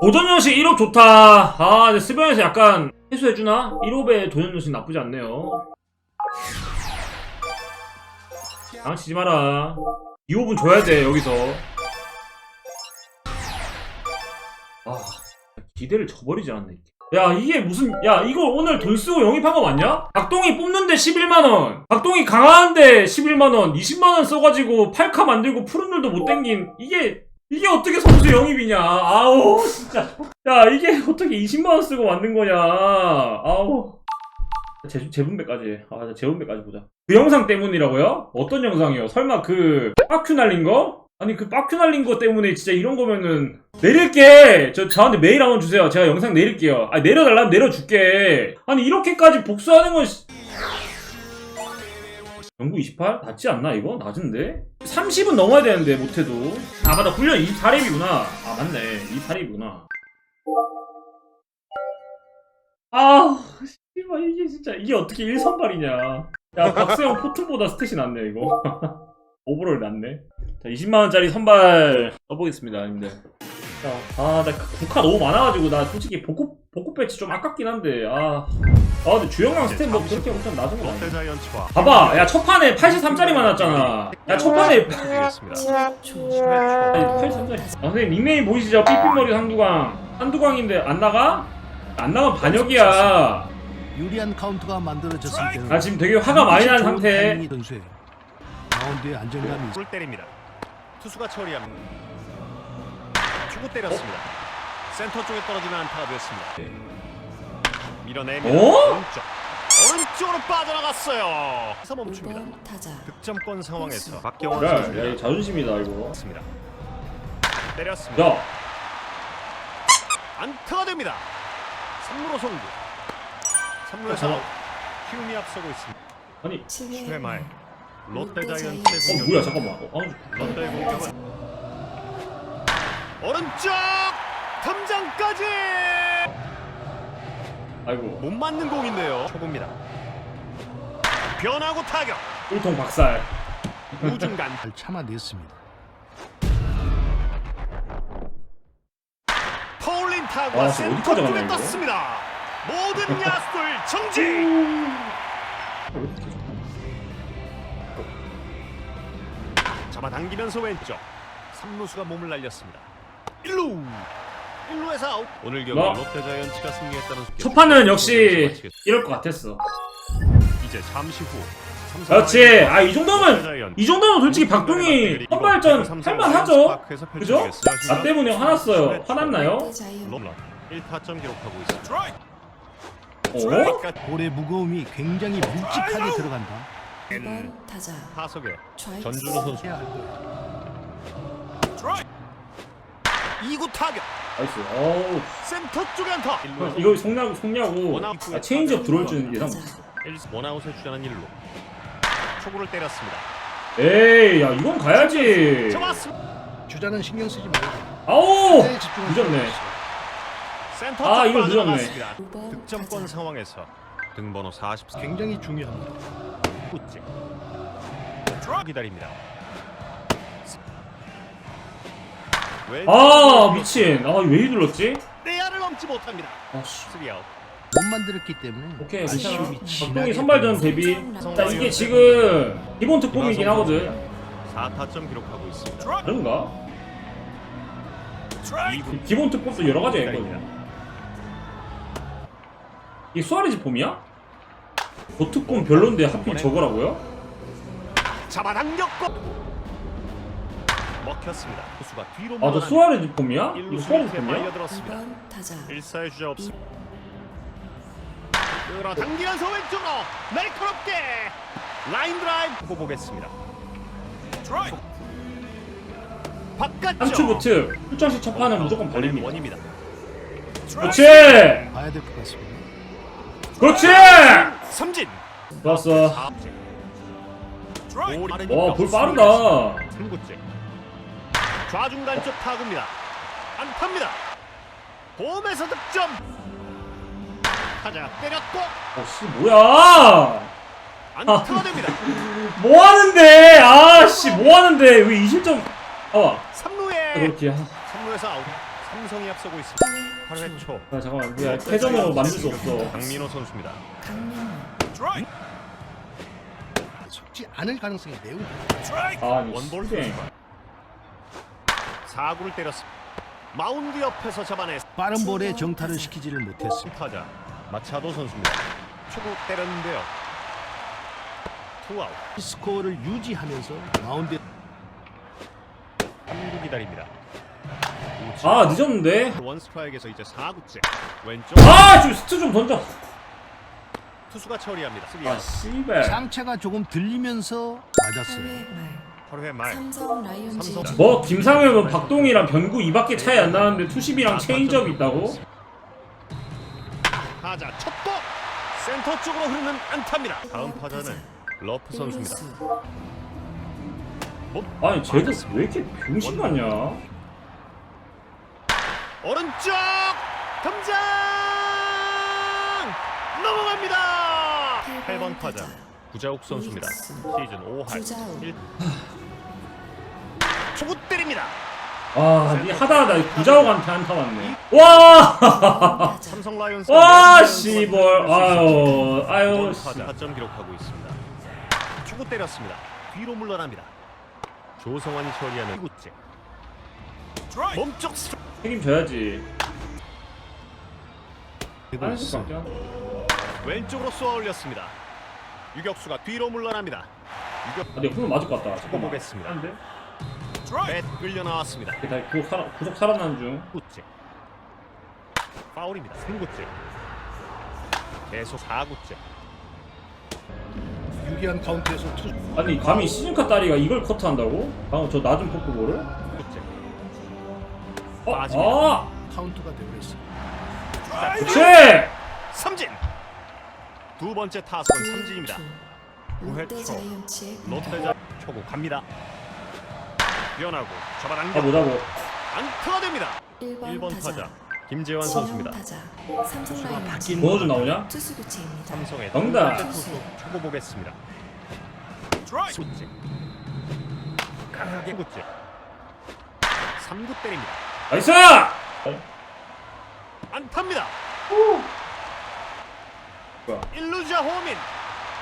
도전연식 1업 좋다. 아, 근데 스변에서 약간 해소해주나? 1업에 도전연식 나쁘지 않네요. 장치지 마라. 2업은 줘야 돼, 여기서. 아, 기대를 저버리지 않네. 야, 이게 무슨, 야, 이거 오늘 돈 쓰고 영입한 거 맞냐? 박동이 뽑는데 11만원. 박동이 강하는데 11만원. 20만원 써가지고 8카 만들고 푸른들도 못 땡긴. 이게, 이게 어떻게 선수 영입이냐. 아우, 진짜. 야, 이게 어떻게 20만원 쓰고 만든 거냐. 아우. 재, 재분배까지. 아, 나 재분배까지 보자. 그 영상 때문이라고요? 어떤 영상이요? 설마 그, 빠큐 날린 거? 아니, 그 빠큐 날린 거 때문에 진짜 이런 거면은, 내릴게! 저, 저한테 메일 한번 주세요. 제가 영상 내릴게요. 아, 내려달라면 내려줄게. 아니, 이렇게까지 복수하는 건, 씨- 연구 28? 낮지 않나, 이거? 낮은데? 30은 넘어야 되는데, 못해도. 아, 맞다. 훈련 24렙이구나. 아, 맞네. 24렙이구나. 아, 씨발, 이게 진짜, 이게 어떻게 1선발이냐. 야, 박수영 포트보다 스탯이 낫네, 이거. 오버롤 낫네. 자, 20만원짜리 선발 써보겠습니다, 형님들. 자, 아, 나 국화 너무 많아가지고, 나 솔직히 복구, 복구 배치 좀 아깝긴 한데, 아. 아, 근데 주영랑 스탯 뭐 그렇게 엄청 낮은 건 아니야. 롯데 자이언츠와 봐봐, 야, 첫 판에 83짜리만 왔잖아. 야, 첫 판에 드리겠습니다. 아니, 83짜리. 아, 선생님, 닉네임 보이시죠? 삐삐머리 상두광. 한두광인데, 안 나가? 안 나가면 반역이야. 유리한 카운트가 만들어졌을 때는 나 지금 되게 화가 많이 난 상태. 마운드에 안정감이 있어. 볼 때립니다. 투수가 처리합니다. 초구 때렸습니다. 센터 쪽에 떨어지는 안타가 되었습니다. 밀어내면 어? 오른쪽 오른쪽으로 빠져나갔어요. 그래서 멈춥니다. 5번 타자 득점권 상황에서 박경원 야, 선수가 이거 자존심이다, 이거. 습니다 때렸습니다. 야, 안타가 됩니다. 3루로 송구. 3루에서 잠깐만. 키움이 앞서고 있습니다. 아니, 10회 말 롯데 롯데 자이언츠. 어. 뭐야, 잠깐만. 어, 아, 롯데의 공격은 오른쪽 탐장까지 아이고. 못 맞는 공인데요. 초구입니다. 변하고 타격 꿀통 박살. 우중간 잘 참아냈습니다. 파울린 타구가 아, 센터 쪽에? 떴습니다. 모든 야수들 정지. 잡아당기면서 왼쪽 3루수가 몸을 날렸습니다. 1루 1루에서 아웃. 오늘 경기 뭐? 롯데 자이언츠가 승리했다는 소식. 첫 판은 역시 이럴 것 같았어. 이제 잠시 후 그렇지. 아, 이 정도면. 이 정도면 솔직히 박동희 선발전 할만하죠? 그죠? 나 때문에 화났어요. 화났나요? 롯데 자이언츠 홈런 1타점 기록하고 있습니다. 어? 볼의 무거움이 굉장히 묵직하게 들어간다. 2번 타자 타석에 좌익수 전준호 선수 해야 할 거예요. 2구 타격 나이스. 어우. 센터 쪽에 안타 형, 이거 속냐고, 속냐고. 아, 체인지업 들어올 줄은 예상 못했어. 원아웃에 주자는 1루 초구를 때렸습니다. 에이, 야, 이건 가야지. 잡았습니다. 주자는 신경 쓰지 말고 아우! 네, 집중하세요. 늦었네. 센터 아, 쪽 이거 늦었네. 빠져나갔습니다. 5번 득점권 타자 상황에서 등번호 44 굉장히 중요합니다. 구째 기다립니다. 아, 미친. 아, 왜 눌렀지? 내야를 넘지 못합니다. 아, 씨. 3아웃. 못 만들었기 때문에 오케이, 괜찮아. 박동희 선발전 대비. 자, 이게 지금 기본 특공이긴 하거든. 4타점 기록하고 있습니다. 그런가? 2구 기본 특공도 여러 가지가 있거든. 이게 수아레즈 폼이야? 보특공 별론데 하필 저거라고요? 잡아당겼고 먹혔습니다. 투수가 뒤로 아, 저 수아레즈 폼이야? 이거 1루 수아레즈 수비에 폼이야? 말려들었습니다. 2번 타자 1사의 주자 없습니다. 끌어당기면서 왼쪽으로 날카롭게 라인 드라이브 보고 보겠습니다. 바깥쪽 3추부트 출전시 첫 판은 무조건 발립니다. 원입니다. 그렇지! 봐야 될 것 같습니다. 그렇지! 삼진 좋았어. 와, 볼 빠르다. 3구째 좌중간 쪽 타구입니다. 안타입니다. 홈에서 득점 타자 때렸고 어 씨 뭐야 안타가 됩니다. 뭐 하는데 아 씨 뭐 하는데 왜 20점 아와 3루에 그렇지 아, 3루에서 아웃. 삼성이 앞서고 있습니다. 8회 초 아 잠깐만 야 패전으로 만들 수 없어 강민호 선수입니다. 속지 않을 가능성이 매우 원볼. 선수. 4구를 때렸습니다. 마운드 옆에서 잡아내 빠른 볼에 정타를 시키지를 못했습니다. 타자 마차도 선수입니다. 초구 때렸는데요. 투아웃. 스코어를 유지하면서 마운드에 3구 기다립니다. 아 늦었는데 원 스트라이크에서 이제 4구째 왼쪽 아좀 스트 좀 던져 투수가 처리합니다. 아. 씨발 상체가 조금 들리면서 맞았어요. 8회 말 삼성 라이온즈 삼성. 뭐 김상혁은 박동이랑 변구 이밖에 차이 안 나는데 투십이랑 체인지업 있다고? 타자 첫도 센터 쪽으로 흐르는 안타입니다. 다음 타자는 러프 선수입니다. 아니 쟤들 왜 이렇게 병신 같냐? 오른쪽 담장 넘어갑니다. 8번 타자 구자욱 선수입니다. 시즌 5할 구자욱. 1 초구 때립니다. 아 니 하다 하다 구자욱한테 한타 맞네 와! 삼성 라이온스 와 씨벌 아유 아유 씨. 타자 4점 기록하고 있습니다. 초구 때렸습니다. 뒤로 물러납니다. 조성환이 처리하는 2구째 몸쪽 스트라이크 책임져야지 할수 있어. 밖에 왼쪽으로 쏘아 올렸습니다. 유격수가 뒤로 물러납니다. 유격 아 내가 홈런 맞을 것 같다 잠깐만 보겠습니다. 안돼? 뱃 끌려 나왔습니다. 이게 다 구속 살아 구속 살아나는 중 9구째 파울입니다. 3구째 계속 4구째 유리한 카운트에서 투수 아니 감히 시즌카 딸이가 이걸 커트한다고? 방금 저 낮은 포크볼을? 9구째 어? 아! 카운트가 되고 있어요. 그치! 삼진 두 번째 타석은 삼진입니다. 롯데 초. 자이언츠의 롯데자 초구 갑니다. 변하고 아 잡아당겨 뭐라고 안타가 됩니다. 1번, 1번 타자, 김재환 선수입니다. 타자 삼성 라이온즈 바뀌는 번호 좀 나오냐? 투수 교체입니다. 삼성의 정답. 두 번째 투수 초구 보겠습니다. 수째 강하게 구째 3구 때립니다. 나이스! 안타입니다. 뭐야 1루자 호민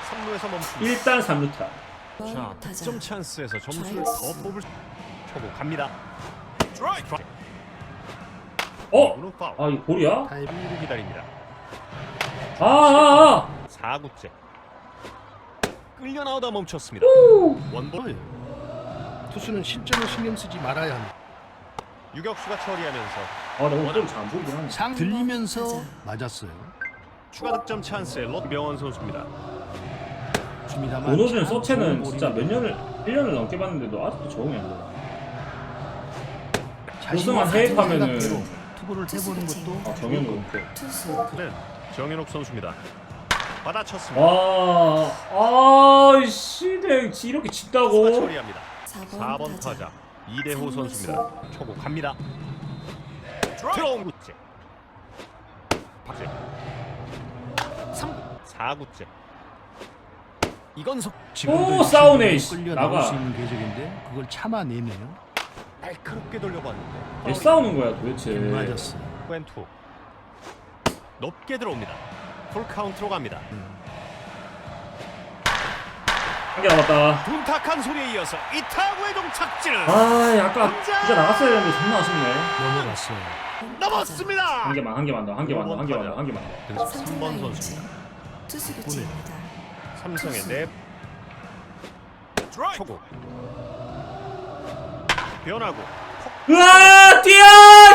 3루에서 멈춥니다. 일단 3루타 자, 1번 타자 득점 찬스에서 점수를. 더 뽑을 수- 초구 갑니다. 스트라이크. 어? 파울. 아 이거 볼이야? 3루 기다립니다. 아 아 아 4구째. 끌려 나오다 멈췄습니다. 원볼 볼. 투수는 실점을 신경 쓰지 말아야 합니다. 유격수가 처리하면서 아, 나 오늘 좀잘안 보이긴 하네 상 들리면서. 맞았어요. 추가 득점 찬스에 롯병원 선수입니다. 줍니다만 오노준 참 서체는 좋은 진짜 볼입니다. 몇 년을 1년을 넘게 봤는데도 아직도 적응이 안 돼. 우승한 해입하면은- 생각대로 투구를 해보는 것도 아 정현우 이렇게. 투수 네, 정현욱 선수입니다. 받아쳤습니다. 와, 아이씨, 내 이렇게 칩다고? 처리합니다. 4번, 4번 타자, 타자 이대호 선수입니다. 초구 갑니다. 들어온 구째. 박재. 3구 4구째. 이건석 지금도 오, 싸우네, 씨. 끌려 나가. 나올 수 있는 궤적인데 그걸 참아내네요. 날카롭게 돌려봤는데 왜 싸우는 거야 도대체? 맞았어요. 왼투 높게 들어옵니다. 풀 카운트로 갑니다. 한개 남았다. 둔탁한 소리에 이어서 이 타구의 종착지를 아, 아까 부자 나갔어야 되는데 존나 아쉽네. 넘어갔어요. 넘었습니다. 한 개만, 한 개만 더, 한 개만 더, 한 개만 더, 한 개만 더. 등속 삼성 3번 라이온즈 선수입니다. 투수 교체입니다. 삼성의 네 초구 변하고 으아, 뛰어,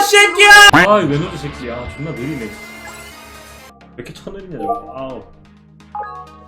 새끼야! 아, 이 왼손 새끼야. 존나 느리네. 왜 이렇게 쳐느리냐, 저거. 아우.